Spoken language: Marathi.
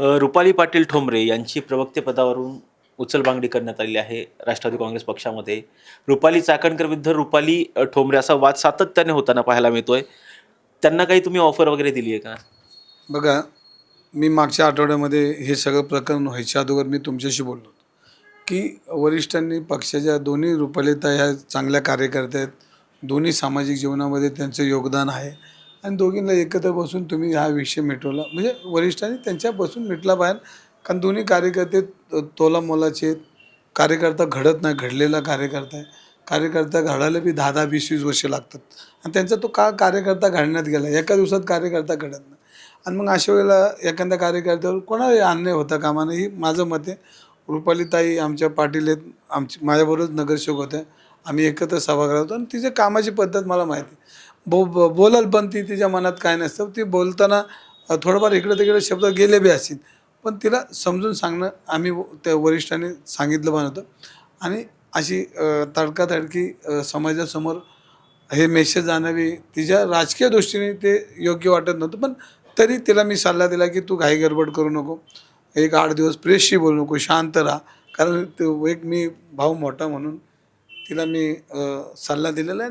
रुपाली पाटील ठोंबरे यांची प्रवक्तेपदावरून उचलबांगडी करण्यात आलेली आहे राष्ट्रवादी काँग्रेस पक्षामध्ये. रुपाली चाकणकर विरुद्ध रुपाली ठोंबरे असा वाद सातत्याने होताना पाहायला मिळतोय. त्यांना काही तुम्ही ऑफर वगैरे दिली आहे का? बघा मी मागच्या आठवड्यामध्ये हे सगळं प्रकरण व्हायच्या अगोदर मी तुमच्याशी बोललो की वरिष्ठांनी पक्षाच्या दोन्ही रुपालिता ह्या चांगल्या कार्यकर्त्या आहेत. दोन्ही सामाजिक जीवनामध्ये त्यांचं योगदान आहे. आणि दोघींना एकत्र बसून तुम्ही हा विषय मिटवला. म्हणजे वरिष्ठांनी त्यांच्यापासून मिटला बाहेर. कारण दोन्ही कार्यकर्ते तो- तोला मोलाचे आहेत. कार्यकर्ता घडत नाही घडलेला कार्यकर्ता आहे. कार्यकर्ता घडायला बी दहा दहा वीस वीस वर्ष लागतात. आणि त्यांचा तो का कार्यकर्ता घडण्यात गेला? एका दिवसात कार्यकर्ता घडत नाही. आणि मग अशा वेळेला एखाद्या कार्यकर्त्यावर कोणाला अन्याय होता कामाने ही माझं मत आहे. रुपालीताई आमच्या पाटील आहेत. आमची माझ्याबरोबरच नगरसेवक होत्या. आम्ही एकत्र सभागृहात होतो. आणि तिच्या कामाची पद्धत मला माहिती आहे. बो ब- पण ती तिच्या मनात काय नसतं. ती बोलताना थोडंफार इकडे तिकडे शब्द गेले बी असतील. पण तिला समजून सांगणं आम्ही व- त्या वरिष्ठांनी सांगितलं पण होतं. आणि अशी तडका तडकातडकी समाजासमोर हे मेसेज आणावी तिच्या राजकीय दृष्टीने ते योग्य वाटत नव्हतं. पण तरी तिला मी सल्ला दिला की तू घाई गडबड करू नको. एक आठ दिवस प्रेसशी बोलू नको शांत राहा. कारण एक मी भाऊ मोठा म्हणून तिला मी सल्ला दिलेला आहे.